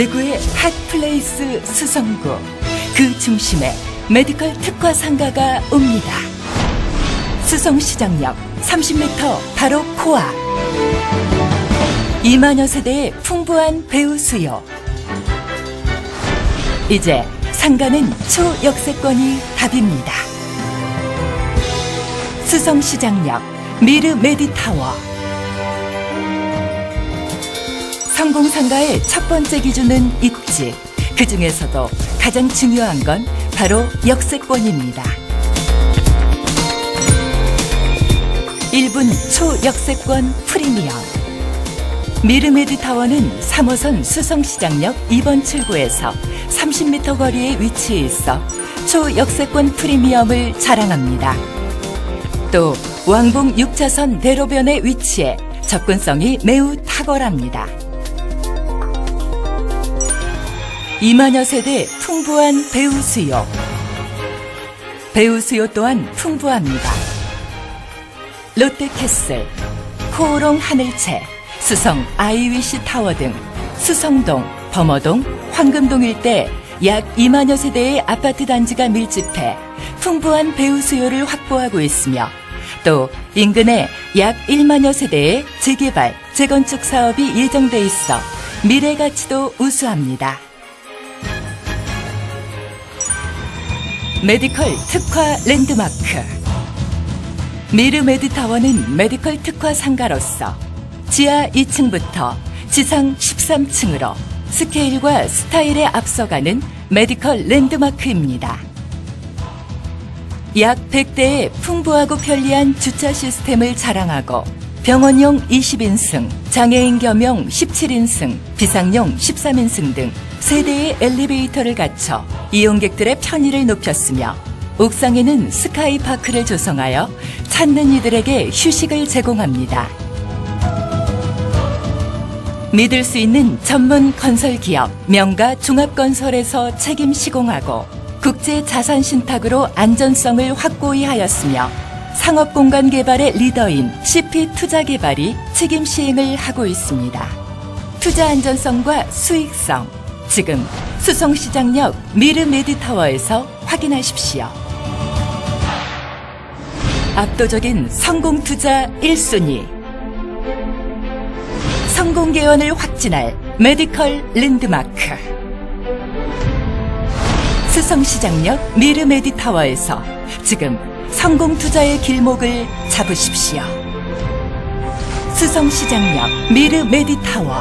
대구의 핫플레이스 수성구 그 중심에 메디컬 특화 상가가 옵니다. 수성시장역 30m 바로 코앞 2만여 세대의 풍부한 배우 수요 이제 상가는 초역세권이 답입니다. 수성시장역 미르 메디타워 성공상가의 첫 번째 기준은 입지. 그 중에서도 가장 중요한 건 바로 역세권입니다. 1분 초역세권 프리미엄. 미르메드 타워는 3호선 수성시장역 2번 출구에서 30m 거리에 위치해 있어 초역세권 프리미엄을 자랑합니다. 또 왕복 6차선 대로변에 위치해 접근성이 매우 탁월합니다. 2만여 세대 풍부한 배우 수요. 배우 수요 또한 풍부합니다. 롯데캐슬, 코오롱 하늘채, 수성 아이위시 타워 등 수성동, 범어동, 황금동 일대 약 2만여 세대의 아파트 단지가 밀집해 풍부한 배우 수요를 확보하고 있으며 또 인근에 약 1만여 세대의 재개발, 재건축 사업이 예정돼 있어 미래 가치도 우수합니다. 메디컬 특화 랜드마크 미르 메디타워는 메디컬 특화 상가로서 지하 2층부터 지상 13층으로 스케일과 스타일에 앞서가는 메디컬 랜드마크입니다. 약 100대의 풍부하고 편리한 주차 시스템을 자랑하고 병원용 20인승, 장애인 겸용 17인승, 비상용 13인승 등 세대의 엘리베이터를 갖춰 이용객들의 편의를 높였으며 옥상에는 스카이파크를 조성하여 찾는 이들에게 휴식을 제공합니다. 믿을 수 있는 전문 건설 기업 명가 종합건설에서 책임 시공하고 국제 자산 신탁으로 안전성을 확고히 하였으며 상업 공간 개발의 리더인 CP 투자 개발이 책임 시행을 하고 있습니다. 투자 안전성과 수익성 지금 수성시장역 미르 메디타워에서 확인하십시오. 압도적인 성공 투자 1순위 성공 개원을 확진할 메디컬 랜드마크 수성시장역 미르 메디타워에서 지금 성공 투자의 길목을 잡으십시오. 수성시장역 미르 메디타워